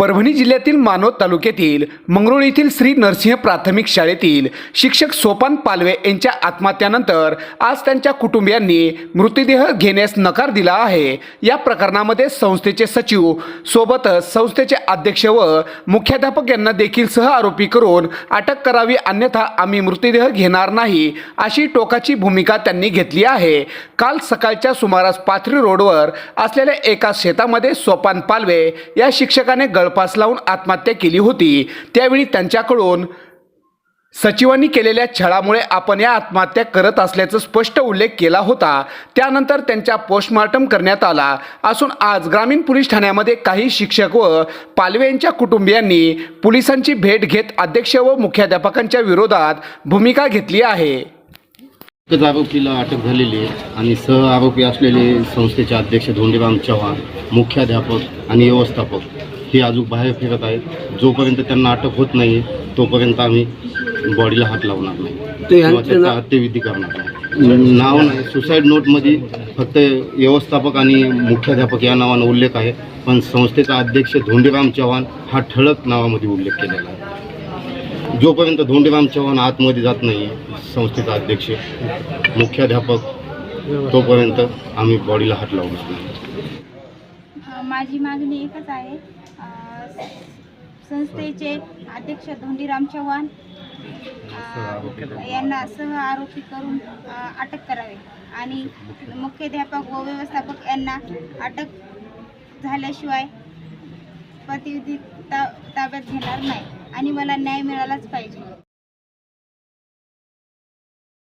परभणी जिल्ह्यातील मानोद तालुक्यातील मंगरुळ येथील श्री नरसिंह प्राथमिक शाळेतील शिक्षक सोपान पालवे यांच्या आत्महत्यानंतर आज त्यांच्या कुटुंबियांनी मृतदेह घेण्यास नकार दिला आहे. या प्रकरणामध्ये संस्थेचे सचिव सोबतच संस्थेचे अध्यक्ष व मुख्याध्यापक यांना देखील सह आरोपी करून अटक करावी अन्यथा आम्ही मृतदेह घेणार नाही अशी टोकाची भूमिका त्यांनी घेतली आहे. काल सकाळच्या सुमारास पाथरी रोडवर असलेल्या एका शेतामध्ये सोपान पालवे या शिक्षकाने गळपास लावून आत्महत्या केली होती. त्यावेळी त्यांच्याकडून सचिवांनी केलेल्या छळामुळे आपण या आत्महत्या करत असल्याचा स्पष्ट उल्लेख केला होता. त्यानंतर त्यांच्या पोस्टमॉर्टम करण्यात आला. असून आज ग्रामीण पोलीस ठाण्यामध्ये काही शिक्षक व पालवे यांच्या कुटुंबियांनी पोलिसांची भेट घेत अध्यक्ष व मुख्याध्यापकांच्या विरोधात भूमिका घेतली आहे. एकच आरोपीला अटक झालेली आहे आणि सह आरोपी असलेले संस्थेचे अध्यक्ष धोंडीराम चव्हाण मुख्याध्यापक आणि व्यवस्थापक हे अजून बाहेर फिरत आहेत. जोपर्यंत त्यांना अटक होत नाही तोपर्यंत आम्ही बॉडीला हात लावणार नाही. किंवा त्याचा हत्येविधी करणार नाही. नाव नाही. सुसाईड नोटमध्ये फक्त व्यवस्थापक आणि मुख्याध्यापक या नावानं उल्लेख आहे. पण संस्थेचा अध्यक्ष धोंडीराम चव्हाण हा ठळक नावामध्ये उल्लेख केलेला आहे. जोपर्यंत धोंडीराम चव्हाण आतमध्ये जात नाही संस्थेचा अध्यक्ष मुख्याध्यापक तोपर्यंत आम्ही बॉडीला हात लावणार नाही. अ, माझी मागणी एकच आहे. संस्थेचे अध्यक्ष धोंडीराम चव्हाण यांना सह आरोपी करून अटक करावी. आणि मुख्याध्यापक व व्यवस्थापक यांना अटक झाल्याशिवाय प्रतिविधी ता ताब्यात घेणार नाही. आणि मला न्याय मिळालाच पाहिजे.